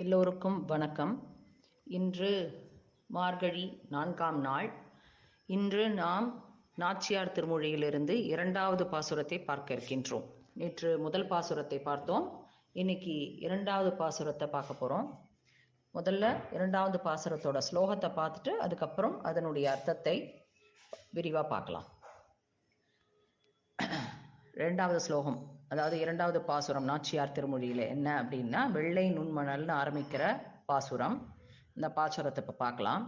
எல்லோருக்கும் வணக்கம். இன்று மார்கழி நான்காம் நாள். இன்று நாம் நாச்சியார் திருமொழியிலிருந்து இரண்டாவது பாசுரத்தை பார்க்க இருக்கின்றோம். நேற்று முதல் பாசுரத்தை பார்த்தோம். இன்னைக்கு இரண்டாவது பாசுரத்தை பார்க்க போகிறோம் முதல்ல இரண்டாவது பாசுரத்தோட ஸ்லோகத்தை பார்த்துட்டு அதுக்கப்புறம் அதனுடைய அர்த்தத்தை விரிவாக பார்க்கலாம். ரெண்டாவது ஸ்லோகம். அதாவது இரண்டாவது பாசுரம் நாச்சியார் திருமொழியில் என்ன அப்படின்னா வெள்ளை நுண்மணல்னு ஆரம்பிக்கிற பாசுரம். இந்த பாசுரத்தை இப்ப பார்க்கலாம்.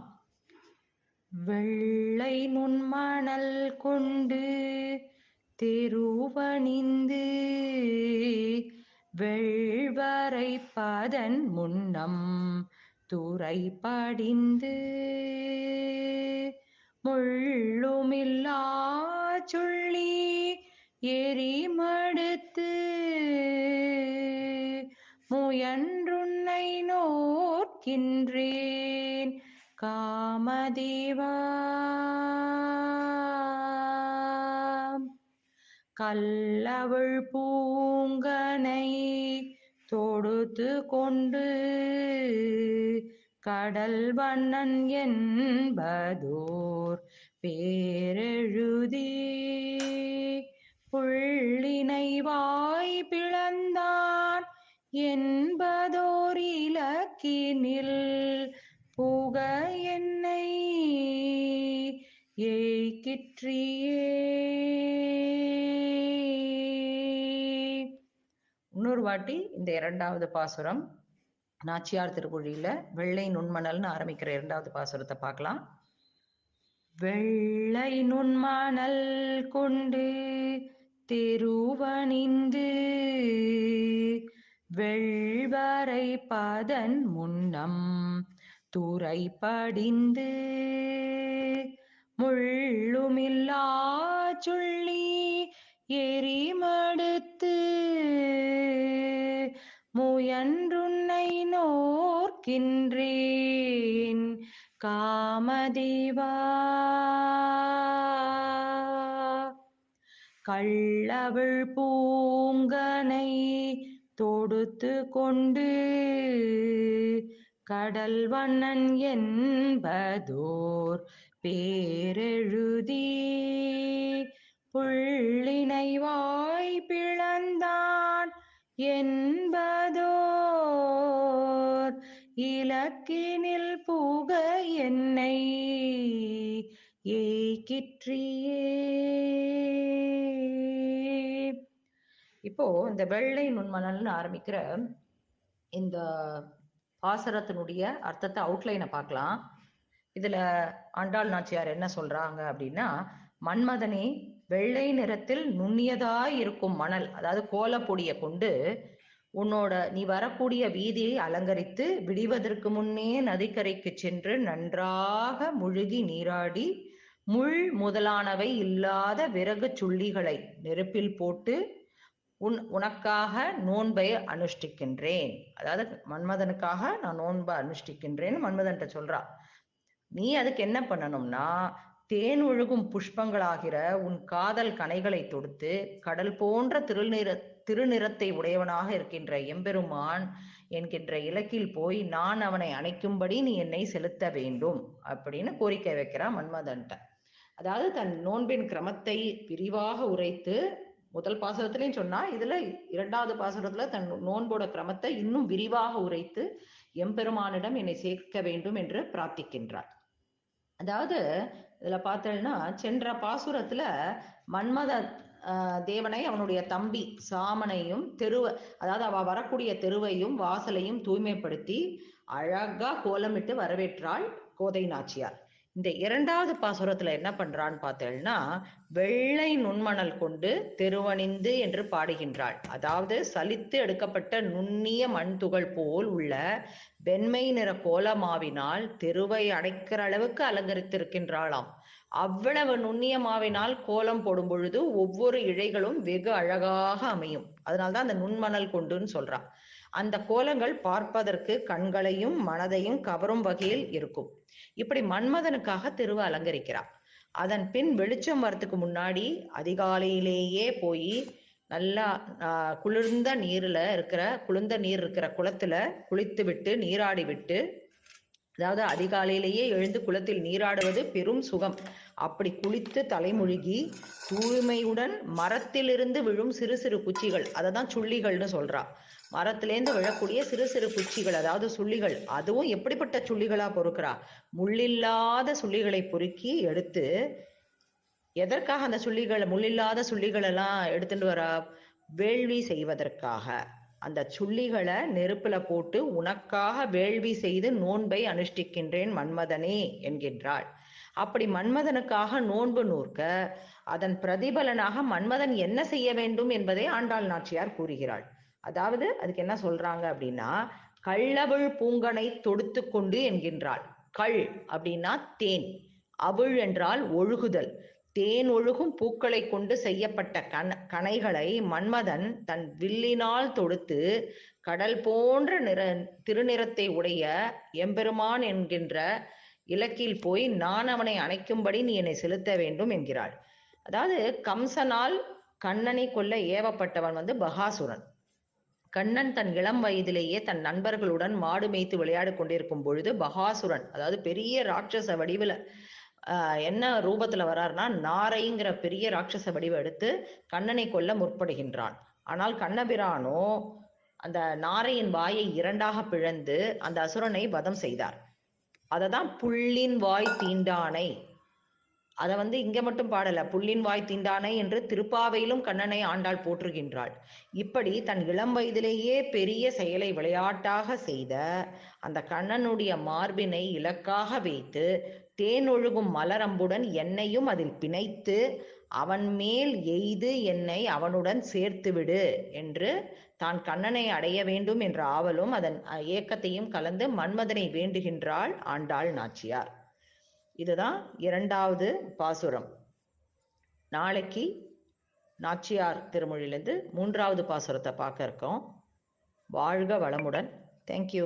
வெள்ளை நுண்மணல் கொண்டு தெருவணிந்து வெள்வரை பதன் முன்னம் துறை படிந்து முள்ளுமில்லா சொல்லி எரிமடுத்து முயன்றுன்னை நோக்கின்றேன் காமதேவா. கல்லவள் பூங்கனை தொடுத்து கொண்டு கடல் வண்ணன் என்பதோர் பேரெழுதே. புள்ளினைவாய் பிளந்தான் என்பதோர் இலக்கினில் புக என்னை ஏய்கிற்றியே. இன்னொரு வாட்டி இந்த இரண்டாவது பாசுரம் நாச்சியார் திருக்குழியில வெள்ளை நுண்மணல்னு ஆரம்பிக்கிற இரண்டாவது பாசுரத்தை பார்க்கலாம். வெள்ளை நுண்மணல் கொண்டு திருவணிந்து வெள்வரை பதன் முன்னம் துறை படிந்து முள்ளுமில்லா சொல்லி எரிமடுத்து முயன்றுன்னை நோர்கின்றேன் காமதேவா. கள்ளவள் பூங்கனை தொடுத்து கொண்டு கடல் வண்ணன் என்பதோர் பேரெழுதி புள்ளினை வாய் பிளந்தான் என்பதோர் இலக்கினில் புக என்னை ஏய்கிற்றியே. இப்போ இந்த வெள்ளை நுண்மணல்னு ஆரம்பிக்கிற இந்த பாசரத்தினுடைய அர்த்தத்தை அவுட்லைனை பார்க்கலாம். இதுல ஆண்டாள் நாச்சியார் என்ன சொல்றாங்க அப்படின்னா மன்மதனே வெள்ளை நிறத்தில் நுண்ணியதாய் இருக்கும் மணல் அதாவது கோலப்பொடியை கொண்டு உன்னோட நீ வரக்கூடிய வீதியை அலங்கரித்து விடிவதற்கு முன்னே நதிக்கரைக்கு சென்று நன்றாக முழுகி நீராடி முள் முதலானவை இல்லாத விறகு சுள்ளிகளை நெருப்பில் போட்டு உன் உனக்காக நோன்பை அனுஷ்டிக்கின்றேன். அதாவது மன்மதனுக்காக நான் நோன்பை அனுஷ்டிக்கின்றேன் மன்மதன்ட்ட சொல்றா. நீ அதுக்கு என்ன பண்ணணும்னா தேன் ஒழுகும் புஷ்பங்களாகிற உன் காதல் கனைகளை தொடுத்து கடல் போன்ற திருநிற திருநிறத்தை உடையவனாக இருக்கின்ற எம்பெருமான் என்கின்ற இலக்கில் போய் நான் அவனை அணைக்கும்படி நீ என்னை செலுத்த வேண்டும் அப்படின்னு கோரிக்கை வைக்கிறான் மன்மதன்ட்ட. அதாவது தன் நோன்பின் கிரமத்தை விரிவாக உரைத்து முதல் பாசுரத்திலையும் சொன்னா இதுல இரண்டாவது பாசுரத்துல தன் நோன்போட கிரமத்தை இன்னும் விரிவாக உரைத்து எம்பெருமானிடம் என்னை சேர்க்க வேண்டும் என்று பிரார்த்திக்கின்றார். அதாவது இதுல பார்த்தேன்னா சென்ற பாசுரத்துல மன்மத தேவனை அவனுடைய தம்பி சாமனையும் தெருவ அதாவது அவ வரக்கூடிய தெருவையும் வாசலையும் தூய்மைப்படுத்தி அழகா கோலமிட்டு வரவேற்றாள் கோதை நாச்சியார். இந்த இரண்டாவது பாசுரத்துல என்ன பண்றான்னு பார்த்தேன்னா வெள்ளை நுண்மணல் கொண்டு தெருவணிந்து என்று பாடுகின்றாள். அதாவது சலித்து எடுக்கப்பட்ட நுண்ணிய மண் துகள் போல் உள்ள வெண்மை நிற கோலமாவினால் தெருவை அடைக்கிற அளவுக்கு அலங்கரித்திருக்கின்றாளாம். அவ்வளவு நுண்ணிய மாவினால் கோலம் போடும் பொழுது ஒவ்வொரு இழைகளும் வெகு அழகாக அமையும். அதனால்தான் அந்த நுண்மணல் கொண்டுன்னு சொல்றான் அந்த கோலங்கள் பார்ப்பதற்கு கண்களையும் மனதையும் கவரும் வகையில் இருக்கும். இப்படி மன்மதனுக்காக திருவ அலங்கரிக்கிறார். அதன் பின் வெளிச்சம் வரத்துக்கு முன்னாடி அதிகாலையிலேயே போய் நல்லா குளிர்ந்த நீர்ல இருக்கிற குளிர்ந்த நீர் இருக்கிற குளத்துல குளித்து விட்டு நீராடி விட்டு அதாவது அதிகாலையிலேயே எழுந்து குளத்தில் நீராடுவது பெரும் சுகம். அப்படி குளித்து தலைமுழுகி தூய்மையுடன் மரத்திலிருந்து விழும் சிறு சிறு குச்சிகள் அதை தான் சுள்ளிகள்னு சொல்றா. மரத்திலேருந்து விழக்கூடிய சிறு சிறு குச்சிகள் அதாவது சுள்ளிகள் அதுவும் எப்படிப்பட்ட சுள்ளிகளா பொறுக்கிறா? முள்ளில்லாத சுள்ளிகளை பொறுக்கி எடுத்து எதற்காக அந்த சுள்ளிகளை முள்ளில்லாத சுள்ளிகள் எல்லாம் எடுத்துட்டு வரா? வேள்வி செய்வதற்காக. அந்த சுள்ளிகளை நெருப்புல போட்டு உனக்காக வேள்வி செய்து நோன்பை அனுஷ்டிக்கின்றேன் மன்மதனே என்கின்றாள். அப்படி மன்மதனுக்காக நோன்பு நூற்க அதன் பிரதிபலனாக மன்மதன் என்ன செய்ய வேண்டும் என்பதை ஆண்டாள் நாச்சியார் கூறுகிறாள். அதாவது அதுக்கு என்ன சொல்றாங்க அப்படின்னா கள்ளவள் பூங்கனை தொடுத்து கொண்டு என்கின்றாள். கள் அப்படின்னா தேன். அவிழ் என்றால் ஒழுகுதல். தேன் ஒழுகும் பூக்களை கொண்டு செய்யப்பட்ட கண கணைகளை மன்மதன் தன் வில்லினால் தொடுத்து கடல் போன்ற நிற திருநிறத்தை உடைய எம்பெருமான் என்கின்ற இலக்கில் போய் நான் அவனை அணைக்கும்படி நீ என்னை செலுத்த வேண்டும் என்கிறாள். அதாவது கம்சனால் கண்ணனை கொல்ல ஏவப்பட்டவன் வந்து பகாசுரன். கண்ணன் தன் இளம் வயதிலேயே தன் நண்பர்களுடன் மாடு மேய்த்து விளையாடி கொண்டிருக்கும் பொழுது பகாசுரன் அதாவது பெரிய ராட்சச வடிவில் என்ன ரூபத்துல வராருன்னா நாரைங்கிற பெரிய ராட்சச வடிவை எடுத்து கண்ணனை கொல்ல முற்படுகின்றான். ஆனால் கண்ணபிரானோ அந்த நாரையின் வாயை இரண்டாக பிழந்து அந்த அசுரனை வதம் செய்தார். அதை தான் புள்ளின் வாய் தீண்டானை அதை வந்து இங்க மட்டும் பாடல புள்ளின் வாய் தீண்டானை என்று திருப்பாவையிலும் கண்ணனை ஆண்டாள் போற்றுகின்றாள். இப்படி தன் இளம் வயதிலேயே பெரிய செயலை விளையாட்டாக செய்த அந்த கண்ணனுடைய மார்பினை இலக்காக வைத்து தேன் ஒழுகும் மலரம்புடன் என்னையும் அதில் பிணைத்து அவன் மேல் எய்து என்னை அவனுடன் சேர்த்துவிடு என்று தான் கண்ணனை அடைய வேண்டும் என்ற ஆவலும் அதன் ஏக்கத்தையும் கலந்து மன்மதனை வேண்டுகின்றாள் ஆண்டாள் நாச்சியார். இதுதான் இரண்டாவது பாசுரம். நாளைக்கு நாச்சியார் திருமொழியிலேருந்து மூன்றாவது பாசுரத்தை பார்க்க இருக்கோம். வாழ்க வளமுடன். தேங்க்யூ